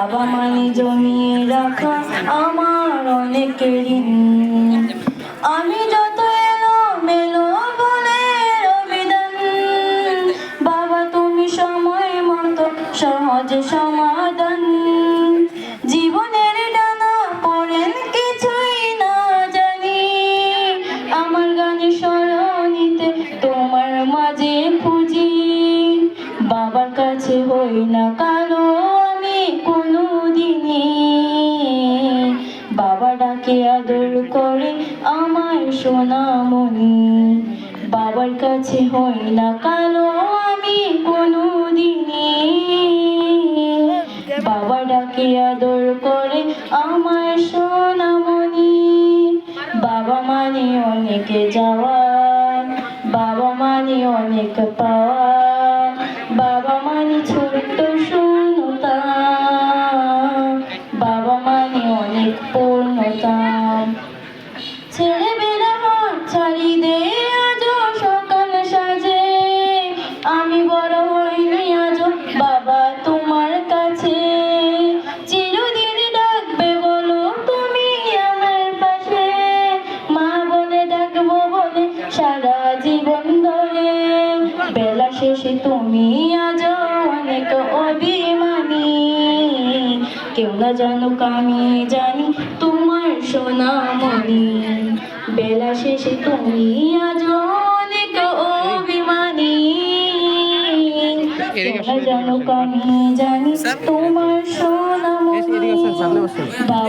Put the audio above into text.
বাবা মানে জমিয়ে রাখা আমার অনেক ঋণ। আমি যত এলো মেলো বলে অভিধান। বাবা, তুমি সময় মতো সহজ সমাধান। জীবনের ডানা পড়েন কিছুই না জানি। আমার গানে স্মরণিতে তোমার মাঝে খুঁজি। বাবার কাছে হই না কারও আদর করে আমার সোনামণি। বাবার কাছে হই না কালো আমি কোনো দিনই বাবা ডাকে আদর করে আমার সোনামণি। বাবা মানে অনেক যাওয়া বাবা মানে অনেক পাওয়া হাত ছাড়ি সকাল আমি বড় হইনি বাবা তোমার কাছে। ডাকবে বলো তুমি আমার পাশে। মা বলে ডাকবো বলে সারা জীবন ধরে। বেলা শেষে তুমি আজ অনেক অভিমানী। কেউ না জানুক আমি জানি তুমি আজ অনেক অভিমানী। কেউ না জানুক আমি জানি তোমার বাবা।